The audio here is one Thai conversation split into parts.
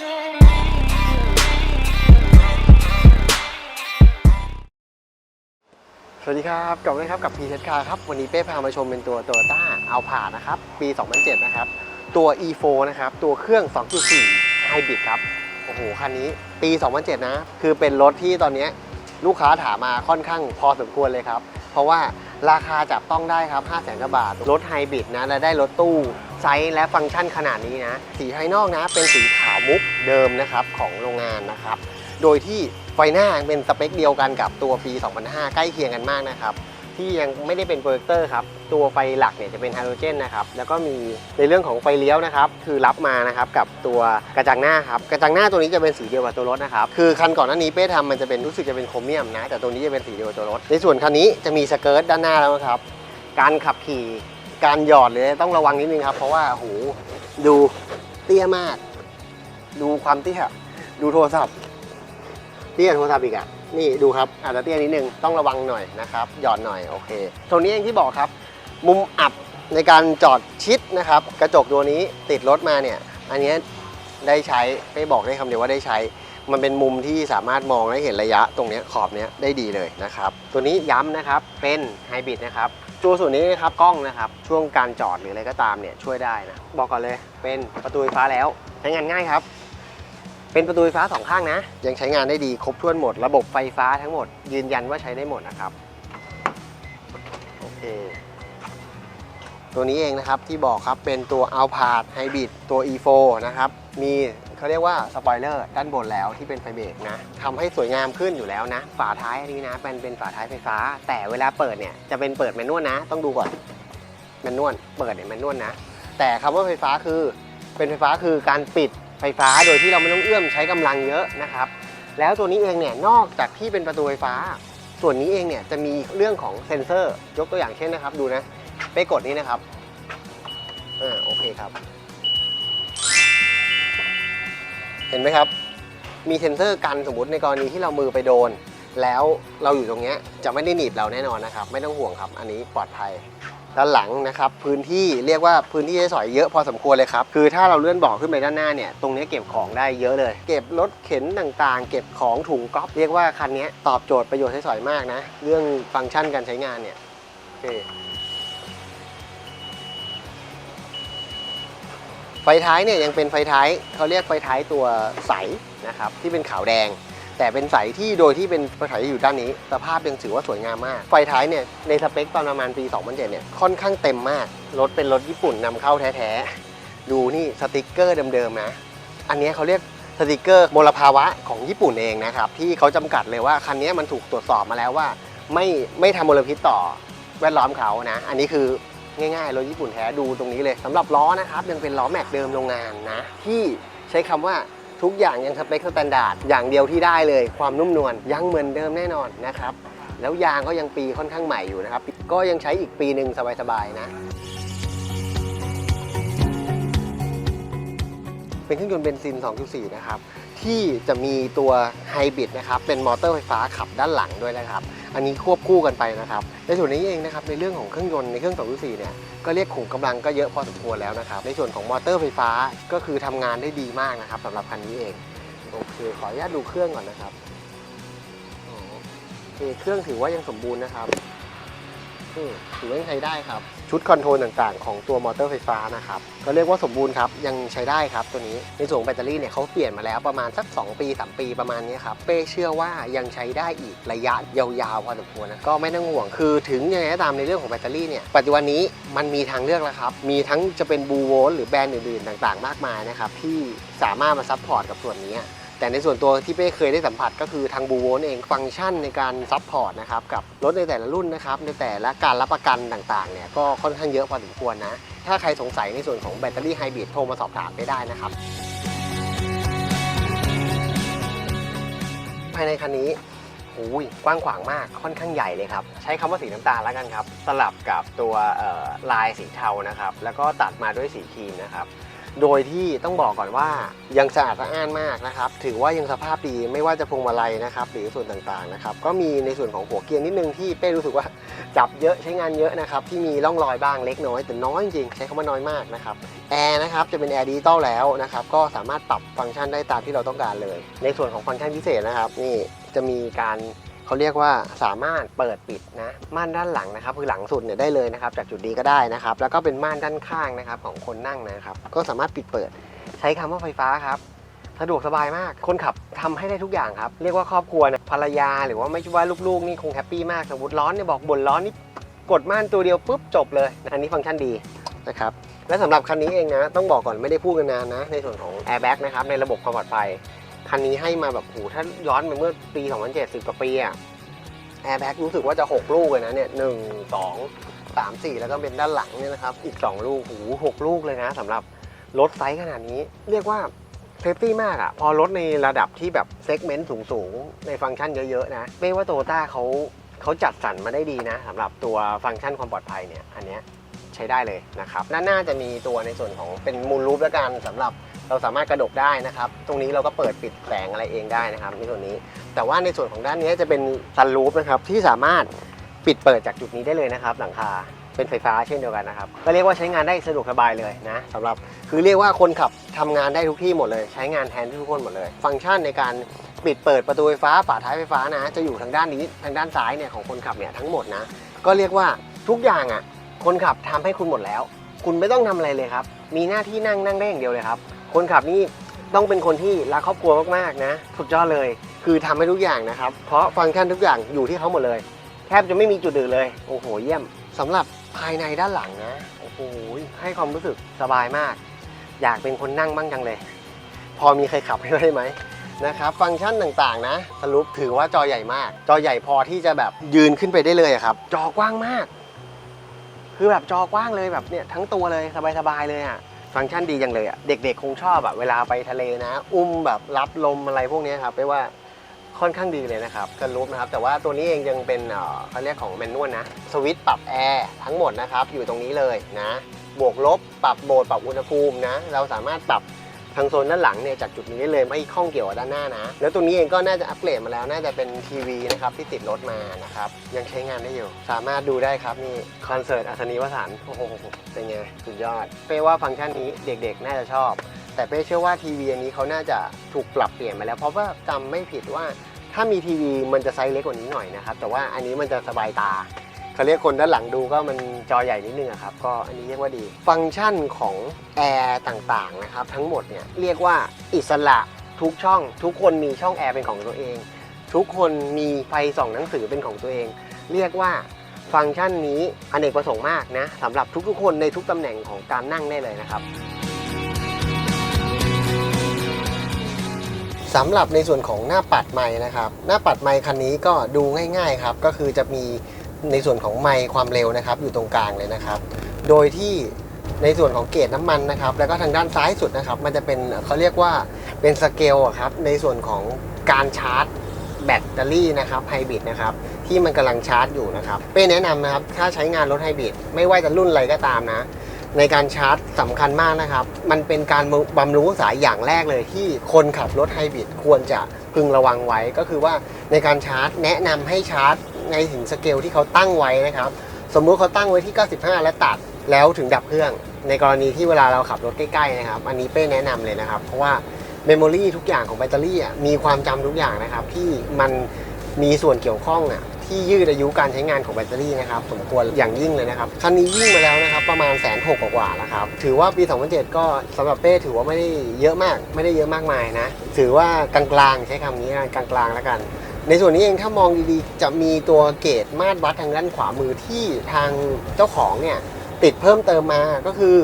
สวัสดีครับกลับมาครับกับ p ีเทสคาครับ วันนี้เป้พามาชมเป็นตัว Toyota a l p a นะครับ ปี 2007 นะครับ ตัว e4 นะครับ ตัวเครื่อง 2.4 Hybrid ครับ โอ้โห คันนี้ปี 2007 นะ คือเป็นรถที่ตอนนี้ลูกค้าถามมาค่อนข้างพอสมควรเลยครับ เพราะว่าราคาจับต้องได้ครับ 5 0 0 0 0 0กว่าบาท รถไฮบริดนะ และได้รถตู้ ไซส์และฟังก์ชันขนาดนี้นะ สีภายนอกนะ เป็นสีขาวมุก เดิมนะครับของโรงงานนะครับ โดยที่ไฟหน้าเป็นสเปคเดียวกันกับตัวปี 2005 ใกล้เคียงกันมากนะครับ ที่ยังไม่ได้เป็นโปรเจคเตอร์ครับ ตัวไฟหลักเนี่ยจะเป็นไฮโดรเจนนะครับ แล้วก็มีในเรื่องของไฟเลี้ยวนะครับ คือรับมานะครับกับตัวกระจังหน้าครับ กระจังหน้าตัวนี้จะเป็นสีเดียวกับตัวรถนะครับ คือคันก่อนหน้านี้เป้ทำมันจะเป็นรู้สึกจะเป็นโครเมียมนะ แต่ตัวนี้จะเป็นสีเดียวกับตัวรถ ในส่วนคันนี้จะมีสเกิร์ตด้านหน้าแล้วนะครับ การขับขี่ การหยอดเลยต้องระวังนิดนึงครับ เพราะว่าโอ้โหดูเตี้ยมาก ดูความเตี้ยดูโทรศัพท์เตี้ยโทรศัพท์อีกอะนี่ดูครับอาจจะเตี้ยนิดนึงต้องระวังหน่อยนะครับหย่อนหน่อยโอเคตรงนี้เองที่บอกครับ มุมอับในการจอดชิดนะครับ กระจกตัวนี้ติดรถมาเนี่ย อันนี้ได้ใช้ไม่บอกได้คำเดียวว่าได้ใช้ มันเป็นมุมที่สามารถมองและเห็นระยะตรงเนี้ยขอบเนี้ยได้ดีเลยนะครับ ตัวนี้ย้ำนะครับเป็นไฮบริดนะครับตัวส่วนนี้นะครับกล้องนะครับช่วงการจอดหรืออะไรก็ตามเนี่ยช่วยได้นะบอกก่อนเลยเป็นประตูไฟฟ้าแล้วใช้งานง่ายครับ เป็นประตูไฟฟ้าสองข้างนะ ยังใช้งานได้ดีครบถ้วนหมด ระบบไฟฟ้าทั้งหมด ยืนยันว่าใช้ได้หมดนะครับโอเคตัวนี้เองนะครับที่บอกครับเป็นตัว a l p a r d Hybrid ตัว E4 นะครับมีเขาเรียกว่าสปอยเลอร์ด้านบนแล้วที่เป็นไฟเบรกนะทำให้สวยงามขึ้นอยู่แล้วนะ ฝาท้ายอันนี้นะเป็นเป็นฝาท้ายไฟฟ้า แต่เวลาเปิดเนี่ยจะเป็นเปิดแมนนวลนะ ต้องดูก่อนแมนนวลเปิดเนี่ยแมนนวลนะ แต่คำว่าไฟฟ้าคือเป็นไฟฟ้าคือการปิด ไฟฟ้าโดยที่เราไม่ต้องเอื้อมใช้กำลังเยอะนะครับ แล้วตัวนี้เองเนี่ยนอกจากที่เป็นประตูไฟฟ้า ส่วนนี้เองเนี่ยจะมีเรื่องของเซ็นเซอร์ ยกตัวอย่างเช่นนะครับ ดูนะไปกดนี้นะครับอ่าโอเคครับ เห็นไหมครับ มีเซ็นเซอร์กันสมมติในกรณีที่เรามือไปโดน แล้วเราอยู่ตรงเนี้ยจะไม่ได้หนีบเราแน่นอนนะครับ ไม่ต้องห่วงครับ อันนี้ปลอดภัย ด้านหลังนะครับพื้นที่เรียกว่าพื้นที่ใช้สอยเยอะพอสมควรเลยครับคือถ้าเราเลื่อนเบาะขึ้นไปด้านหน้าเนี่ยตรงนี้เก็บของได้เยอะเลย เก็บรถเข็นต่างๆ เก็บของถุงก๊อฟเรียกว่าคันนี้ตอบโจทย์ประโยชน์ใช้สอยมากนะ เรื่องฟังก์ชันการใช้งานเนี่ยโอเคไฟท้ายเนี่ยยังเป็นไฟท้ายเขาเรียกไฟท้ายตัวใสนะครับที่เป็นขาวแดง แต่เป็นใสที่โดยที่เป็นไฟท้ายอยู่ด้านนี้ สภาพยังถือว่าสวยงามมาก ไฟท้ายเนี่ยในสเปคตอนประมาณปี 2007 เนี่ยค่อนข้างเต็มมาก รถเป็นรถญี่ปุ่นนำเข้าแท้ๆ ดูนี่สติกเกอร์เดิมๆนะ อันนี้เขาเรียกสติกเกอร์มลภาวะของญี่ปุ่นเองนะครับที่เขาจำกัดเลยว่าคันนี้มันถูกตรวจสอบมาแล้วว่า ไม่ไม่ทำมลพิษต่อแวดล้อมเขานะ อันนี้คือง่ายๆรถญี่ปุ่นแท้ดูตรงนี้เลยสำหรับล้อนะครับยังเป็นล้อแม็กเดิมโรงงานนะที่ใช้คำว่า ทุกอย่างยังสเปคสแตนดาร์ดอย่างเดียวที่ได้เลย ความนุ่มนวลยังเหมือนเดิมแน่นอนนะครับ แล้วยางก็ยังปีค่อนข้างใหม่อยู่นะครับ ก็ยังใช้อีกปีหนึ่งสบายๆนะ เป็นเครื่องยนต์เบนซิน 2.4 นะครับ ที่จะมีตัวไฮบริดนะครับ เป็นมอเตอร์ไฟฟ้าขับด้านหลังด้วยนะครับ อันนี้ควบคู่กันไปนะครับในส่วนนี้เองนะครับในเรื่องของเครื่องยนต์ในเครื่อง2.4เนี่ยก็เรียกขุมกำลังก็เยอะพอสมควรแล้วนะครับในส่วนของมอเตอร์ไฟฟ้าก็คือทำงานได้ดีมากนะครับสำหรับคันนี้เองโอเคขออนุญาตดูเครื่องก่อนนะครับโอเคเครื่องถือว่ายังสมบูรณ์นะครับถือว่ายังใช้ได้ครับ ชุดคอนโทรลต่างๆ ของตัวมอเตอร์ไฟฟ้านะครับก็เรียกว่าสมบูรณ์ครับ ยังใช้ได้ครับตัวนี้ในส่วนแบตเตอรี่เนี่ยเขาเปลี่ยนมาแล้วประมาณสัก 2 ปี 3 ปีประมาณนี้ครับ เป้เชื่อว่ายังใช้ได้อีกระยะยาวๆพอสมควรนะก็ไม่ต้องห่วงคือถึงยังไงตามในเรื่องของแบตเตอรี่เนี่ยปัจจุบันนี้มันมีทางเลือกแล้วครับมีทั้งจะเป็นบูโวลหรือแบรนด์อื่นๆ ต่างๆ มากมายนะครับที่สามารถมาซัพพอร์ตกับส่วนนี้ แต่ในส่วนตัวที่เป้เคยได้สัมผัสก็คือทางบูโวนเองฟังก์ชันในการซัพพอร์ตนะครับกับรถในแต่ละรุ่นนะครับในแต่ละการรับประกันต่างๆเนี่ยก็ค่อนข้างเยอะพอสมควรนะ ถ้าใครสงสัยในส่วนของแบตเตอรี่ไฮบริดโทรมาสอบถามไปได้นะครับภายในคันนี้โอ้ยกว้างขวางมากค่อนข้างใหญ่เลยครับ ใช้คำว่าสีน้ำตาลแล้วกันครับ สลับกับตัวลายสีเทานะครับ แล้วก็ตัดมาด้วยสีครีมนะครับ โดยที่ต้องบอกก่อนว่ายังสะอาดสะอ้านมากนะครับ ถือว่ายังสภาพดีไม่ว่าจะพวงมาลัยนะครับ หรือส่วนต่างๆนะครับ ก็มีในส่วนของหัวเกียร์นิดนึงที่เป้รู้สึกว่าจับเยอะใช้งานเยอะนะครับ ที่มีร่องรอยบ้างเล็กน้อย แต่น้อยจริงใช้คำว่าน้อยมากนะครับแอร์นะครับจะเป็นแอร์ดิจิตอลแล้วนะครับ ก็สามารถปรับฟังก์ชันได้ตามที่เราต้องการเลย ในส่วนของฟังก์ชันพิเศษนะครับ นี่จะมีการ เขาเรียกว่าสามารถเปิดปิดนะม่านด้านหลังนะครับคือหลังสุดเนี่ยได้เลยนะครับ จากจุดนี้ก็ได้นะครับ แล้วก็เป็นม่านด้านข้างนะครับของคนนั่งนะครับ ก็สามารถปิดเปิดใช้คำว่าไฟฟ้าครับสะดวกสบายมาก คนขับทำให้ได้ทุกอย่างครับ เรียกว่าครอบครัวเนี่ยภรรยาหรือว่าไม่ช่ว่าลูกๆนี่คงแฮปปี้มากสมมติร้อนเนี่ยบอกบ่นร้อนนี่กดม่านตัวเดียวปุ๊บจบเลย อันนี้ฟังก์ชันดีนะครับและสำหรับคันนี้เองนะต้องบอกก่อนไม่ได้พูดกันนานนะ ในส่วนของ airbag นะครับในระบบความปลอดภัย คันนี้ให้มาแบบโหถ้าย้อนไปเมื่อปี 2007 10กว่าปีอะแอร์แบ็กรู้สึกว่าจะ 6 ลูกเลยนะเนี่ยหนึ่งสองสามสี่แล้วก็เป็นด้านหลังเนี่ยนะครับ อีก 2 ลูกหูหกลูกเลยนะสำหรับรถไซส์ขนาดนี้ เรียกว่าเซฟตี้มากอะพอรถในระดับที่แบบเซกเมนต์สูงๆ ในฟังก์ชันเยอะๆนะไม่ว่าโตต้าเขาเขาจัดสรรมาได้ดีนะสำหรับตัวฟังก์ชันความปลอดภัยเนี่ยอันเนี้ยใช้ได้เลยนะครับด้านหน้าจะมีตัวในส่วนของเป็นมูลรูปแล้วกันสำหรับ เราสามารถกระดกได้นะครับ ตรงนี้เราก็เปิดปิดแสงอะไรเองได้นะครับในส่วนนี้ แต่ว่าในส่วนของด้านนี้จะเป็นซันรูฟนะครับที่สามารถปิดเปิดจากจุดนี้ได้เลยนะครับ หลังคาเป็นไฟฟ้าเช่นเดียวกันนะครับก็เรียกว่าใช้งานได้สะดวกสบายเลยนะสำหรับคือเรียกว่าคนขับทำงานได้ทุกที่หมดเลย ใช้งานแทนทุกคนหมดเลย ฟังก์ชันในการปิดเปิดประตูไฟฟ้าฝาท้ายไฟฟ้านะ จะอยู่ทางด้านนี้ทางด้านซ้ายเนี่ยของคนขับเนี่ยทั้งหมดนะก็เรียกว่าทุกอย่างอะคนขับทำให้คุณหมดแล้ว คุณไม่ต้องทำอะไรเลยครับ มีหน้าที่นั่งนั่งได้อย่างเดียวเลยครับ คนขับนี่ต้องเป็นคนที่รักครอบครัวมากๆนะสุดยอดเลย คือทำให้ทุกอย่างนะครับ เพราะฟังก์ชันทุกอย่างอยู่ที่เขาหมดเลย แทบจะไม่มีจุดอื่นเลย โอ้โห เยี่ยมสำหรับภายในด้านหลังนะ โอ้โห ให้ความรู้สึกสบายมาก อยากเป็นคนนั่งบ้างจังเลย พอมีใครขับให้ได้ไหมนะครับ ฟังก์ชันต่างๆนะ สรุปถือว่าจอใหญ่มาก จอใหญ่พอที่จะแบบยืนขึ้นไปได้เลยครับ จอกว้างมาก คือแบบจอกว้างเลยแบบเนี่ยทั้งตัวเลยสบายๆเลยอะ ฟังก์ชันดีจังเลยอะเด็กๆ คงชอบอะเวลาไปทะเลนะ อุ้มแบบรับลมอะไรพวกนี้ครับไปว่าค่อนข้างดีเลยนะครับกันรูปนะครับ แต่ว่าตัวนี้เองยังเป็นเอ่อเขาเรียกของแมนนวลนะ สวิตช์ปรับแอร์ทั้งหมดนะครับ อยู่ตรงนี้เลยนะ บวกลบปรับโหมดปรับอุณหภูมินะ เราสามารถปรับ ทางโซนด้านหลังเนี่ยจากจุดนี้ได้เลยไม่ข้องเกี่ยวกับด้านหน้านะ แล้วตัวนี้เองก็น่าจะอัปเกรดมาแล้ว น่าจะเป็นทีวีนะครับที่ติดรถมานะครับยังใช้งานได้อยู่ สามารถดูได้ครับนี่คอนเสิร์ตอัศนีวสันต์โอ้โหเป็นไงสุดยอดเป้ว่าฟังก์ชันนี้เด็กๆ น่าจะชอบ แต่เป้เชื่อว่าทีวีอันนี้เขาน่าจะถูกปรับเปลี่ยนมาแล้ว เพราะว่าจำไม่ผิดว่าถ้ามีทีวีมันจะไซส์เล็กกว่านี้หน่อยนะครับแต่ว่าอันนี้มันจะสบายตา เขาเรียกคนด้านหลังดูก็มันจอใหญ่นิดนึงอะครับ ก็อันนี้เรียกว่าดี ฟังก์ชันของแอร์ต่างๆนะครับ ทั้งหมดเนี่ยเรียกว่าอิสระทุกช่อง ทุกคนมีช่องแอร์เป็นของตัวเอง ทุกคนมีไฟส่องหนังสือเป็นของตัวเอง เรียกว่าฟังก์ชันนี้อเนกประสงค์มากนะสำหรับทุกๆ คนในทุกตำแหน่งของการนั่งได้เลยนะครับสำหรับในส่วนของหน้าปัดไม้นะครับ หน้าปัดไม้คันนี้ก็ดูง่ายๆครับ ก็คือจะมี ในส่วนของไม้ความเร็วนะครับ อยู่ตรงกลางเลยนะครับ โดยที่ในส่วนของเกจน้ำมันนะครับ แล้วก็ทางด้านซ้ายสุดนะครับ มันจะเป็นเขาเรียกว่าเป็นสเกลอะครับ ในส่วนของการชาร์จแบตเตอรี่นะครับไฮบริดนะครับ ที่มันกำลังชาร์จอยู่นะครับเป้แนะนำนะครับ ถ้าใช้งานรถไฮบริดไม่ว่าจะรุ่นอะไรก็ตามนะ ในการชาร์จสำคัญมากนะครับ มันเป็นการบำรุงสายอย่างแรกเลยที่คนขับรถไฮบริดควรจะพึงระวังไว้ก็คือว่าในการชาร์จแนะนำให้ชาร์จ ในถึงสเกลที่เขาตั้งไว้นะครับ สมมุติเขาตั้งไว้ที่ 95 และตัดแล้วถึงดับเครื่อง ในกรณีที่เวลาเราขับรถใกล้ๆนะครับ อันนี้เป้แนะนำเลยนะครับ เพราะว่าเมมโมรีทุกอย่างของแบตเตอรี่มีความจำทุกอย่างนะครับ ที่มันมีส่วนเกี่ยวข้องอะที่ยืดอายุการใช้งานของแบตเตอรี่นะครับสมควรอย่างยิ่งเลยนะครับคันนี้วิ่งมาแล้วนะครับประมาณแสนหกกว่าแล้วครับถือว่าปี 2007 ก็สำหรับเป้ถือว่าไม่ได้เยอะมาก ไม่ได้เยอะมากมายนะ ถือว่ากลางๆใช้คำนี้กลางๆแล้วกัน ในส่วนนี้เองถ้ามองดีๆ จะมีตัวเกจมาตรวัดทางด้านขวามือที่ทางเจ้าของเนี่ยติดเพิ่มเติมมาก็คือ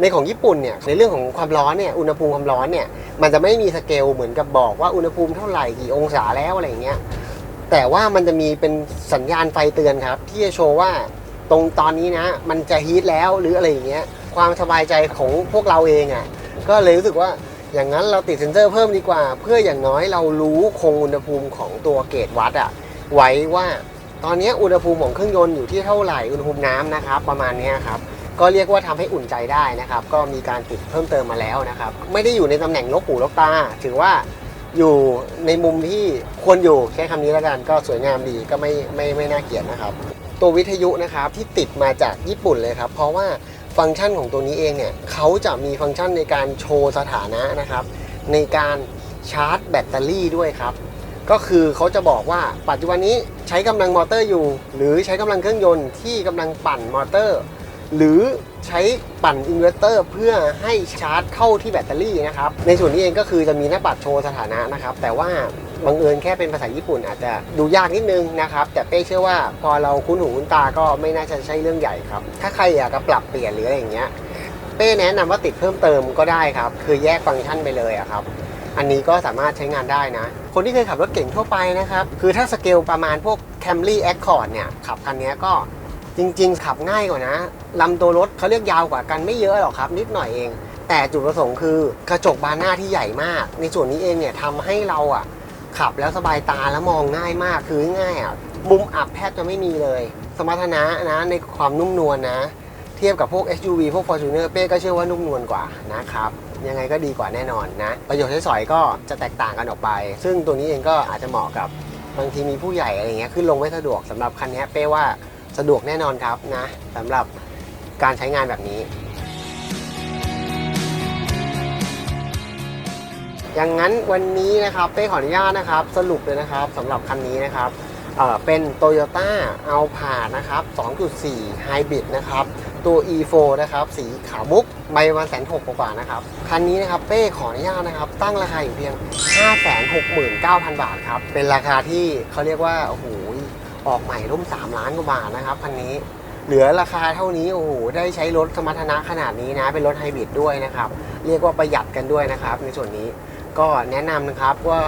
ในของญี่ปุ่นเนี่ยในเรื่องของความร้อนเนี่ยอุณหภูมิความร้อนเนี่ยมันจะไม่มีสเกลเหมือนกับบอกว่าอุณหภูมิเท่าไหร่กี่องศาแล้วอะไรเงี้ยแต่ว่ามันจะมีเป็นสัญญาณไฟเตือนครับ ที่จะโชว์ว่าตรงตอนนี้นะ มันจะฮีทแล้วหรืออะไรอย่างเงี้ยความสบายใจของพวกเราเองอะ่ะก็เลยรู้สึกว่า อย่างนั้นเราติดเซ็นเซอร์เพิ่มดีกว่า เพื่ออย่างน้อยเรารู้คงอุณหภูมิของตัวเกจวัดอะไว้ว่าตอนนี้อุณหภูมิของเครื่องยนต์อยู่ที่เท่าไหร่อุณหภูมิน้ำนะครับ ประมาณนี้ครับก็เรียกว่าทำให้อุ่นใจได้นะครับ ก็มีการติดเพิ่มเติมมาแล้วนะครับ ไม่ได้อยู่ในตำแหน่งลกหูลกตา ถือว่าอยู่ในมุมที่ควรอยู่ใช้คำนี้แล้วกันก็สวยงามดีก็ไม่ไม่ไม่น่าเกลียดนะครับ ตัววิทยุนะครับที่ติดมาจากญี่ปุ่นเลยครับ เพราะว่า ฟังก์ชันของตัวนี้เองเนี่ยเขาจะมีฟังก์ชันในการโชว์สถานะนะครับ ในการชาร์จแบตเตอรี่ด้วยครับ ก็คือเขาจะบอกว่าปัจจุบันนี้ใช้กำลังมอเตอร์อยู่ หรือใช้กำลังเครื่องยนต์ที่กำลังปั่นมอเตอร์ หรือใช้ปั่นอินเวอร์เตอร์เพื่อให้ชาร์จเข้าที่แบตเตอรี่นะครับ ในส่วนนี้เองก็คือจะมีหน้าปัดโชว์สถานะนะครับ แต่ว่าบังเอิญแค่เป็นภาษาญี่ปุ่นอาจจะดูยากนิดนึงนะครับ แต่เป้เชื่อว่าพอเราคุ้นหูคุ้นตาก็ไม่น่าจะใช่เรื่องใหญ่ครับ ถ้าใครอยากจะปรับเปลี่ยนหรืออะไรอย่างเงี้ย เป้แนะนำว่าติดเพิ่มเติมก็ได้ครับ คือแยกฟังก์ชันไปเลยอะครับอันนี้ก็สามารถใช้งานได้นะ คนที่เคยขับรถเก่งทั่วไปนะครับ คือถ้าสเกลประมาณพวก Camry Accord เนี่ย ขับคันนี้ก็ จริง ๆ ขับง่ายกว่านะลำตัวรถเขาเรียกยาวกว่ากันไม่เยอะหรอกครับ นิดหน่อยเอง แต่จุดประสงค์คือกระจกบานหน้าที่ใหญ่มาก ในส่วนนี้เองเนี่ยทำให้เราอะขับแล้วสบายตาแล้วมองง่ายมากคือง่ายอะมุมอับแทบจะไม่มีเลย สมรรถนะนะในความนุ่มนวลนะ เทียบกับพวก SUV พวก Fortuner เป้ก็เชื่อว่านุ่มนวลกว่านะครับยังไงก็ดีกว่าแน่นอนนะ ประโยชน์ใช้สอยก็จะแตกต่างกันออกไป ซึ่งตัวนี้เองก็อาจจะเหมาะกับบางทีมีผู้ใหญ่อะไรเงี้ยขึ้นลงไม่สะดวกสำหรับคันนี้เป้ว่า สะดวกแน่นอนครับนะสำหรับการใช้งานแบบนี้ อย่างนั้นวันนี้นะครับเป้ขออนุญาตนะครับ สรุปเลยนะครับสำหรับคันนี้นะครับเเป็น Toyota a l p a นะครับ 2.4 Hybrid นะครับ ตัว E4 นะครับ สีขาวมุก ใบประมาณแสนหกกว่านะครับ คันนี้นะครับ เป้ขออนุญาตนะครับ ตั้งราคาอยู่เพียง 569,000 บาทครับ เป็นราคาที่เขาเรียกว่า โอ้โห ออกใหม่ร่วม3ล้านกว่าบาทนะครับคันนี้ เหลือราคาเท่านี้โอ้โหได้ใช้รถสมรรถนะขนาดนี้นะ เป็นรถไฮบริดด้วยนะครับ เรียกว่าประหยัดกันด้วยนะครับ ในส่วนนี้ก็แนะนำนะครับว่า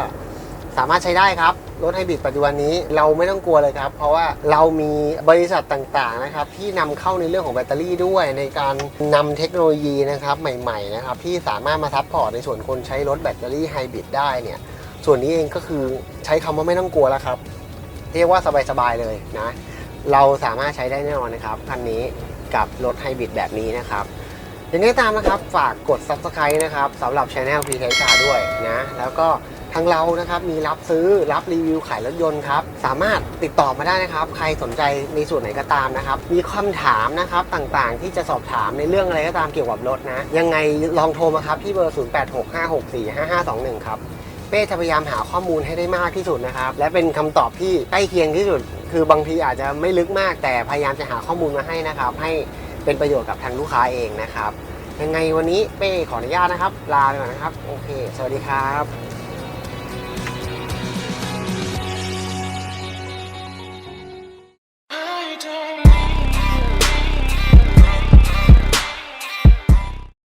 สามารถใช้ได้ครับ รถไฮบริดปัจจุบันนี้เราไม่ต้องกลัวเลยครับ เพราะว่าเรามีบริษัทต่างๆนะครับ ที่นำเข้าในเรื่องของแบตเตอรี่ด้วย ในการนำเทคโนโลยีนะครับใหม่ๆนะครับที่สามารถมาซัพพอร์ตในส่วนคนใช้รถแบตเตอรี่ไฮบริดได้เนี่ยส่วนนี้เองก็คือใช้คำว่าไม่ต้องกลัวแล้วครับ เรียกว่าสบายๆเลยนะ เราสามารถใช้ได้แน่นอนนะครับคันนี้กับรถไฮบริดแบบนี้นะครับอย่างไรก็ตามนะครับฝากกด subscribe นะครับสำหรับ Channel p t c a r ด้วยนะ แล้วก็ทางเรานะครับมีรับซื้อรับรีวิวขายรถยนต์ครับ สามารถติดต่อมาได้นะครับ ใครสนใจในส่วนไหนก็ตามนะครับ มีคำถามนะครับต่างๆ ที่จะสอบถามในเรื่องอะไรก็ตามเกี่ยวกับรถนะ ยังไงลองโทรมาครับที่เบอร์ 0865645521 ครับ เป้จะพยายามหาข้อมูลให้ได้มากที่สุดนะครับ และเป็นคำตอบที่ใกล้เคียงที่สุด คือบางทีอาจจะไม่ลึกมาก แต่พยายามจะหาข้อมูลมาให้นะครับ ให้เป็นประโยชน์กับทางลูกค้าเองนะครับ ยังไงวันนี้เป้ขออนุญาตนะครับ ลาไปก่อนนะครับ โอเค สวัสดีครับ